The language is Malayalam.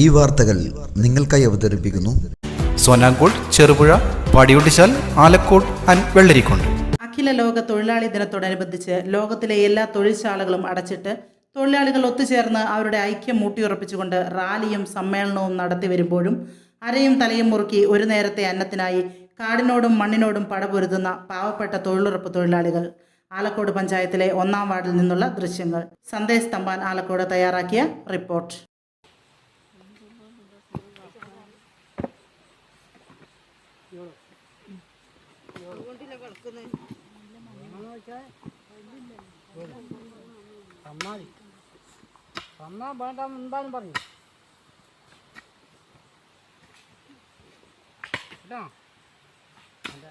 ഈ വാർത്തകൾ നിങ്ങൾക്കായി അവതരിപ്പിക്കുന്നു. സോനാങ്കോട് ചെറുപുഴ പാടിയൊട്ടിച്ചാൽ ആലക്കോട് ആൻഡ് വെള്ളരിക്കോണ്ട് അഖില ലോക തൊഴിലാളി ദിനത്തോടനുബന്ധിച്ച് ലോകത്തിലെ എല്ലാ തൊഴിൽശാലകളും അടച്ചിട്ട് തൊഴിലാളികൾ ഒത്തുചേർന്ന് അവരുടെ ഐക്യം മൂട്ടിയുറപ്പിച്ചുകൊണ്ട് റാലിയും സമ്മേളനവും നടത്തി വരുമ്പോഴും അരയും തലയും മുറുക്കി ഒരു നേരത്തെ അന്നത്തിനായി കാടിനോടും മണ്ണിനോടും പടപൊരുതുന്ന പാവപ്പെട്ട തൊഴിലുറപ്പ് തൊഴിലാളികൾ. ആലക്കോട് പഞ്ചായത്തിലെ ഒന്നാം വാർഡിൽ നിന്നുള്ള ദൃശ്യങ്ങൾ. സന്ദേശ് തമ്പാൻ ആലക്കോട് തയ്യാറാക്കിയ റിപ്പോർട്ട്. തന്നാതി തന്നാ വേണ്ട എന്താന്ന് പറഞ്ഞു കേട്ടോ എന്റെ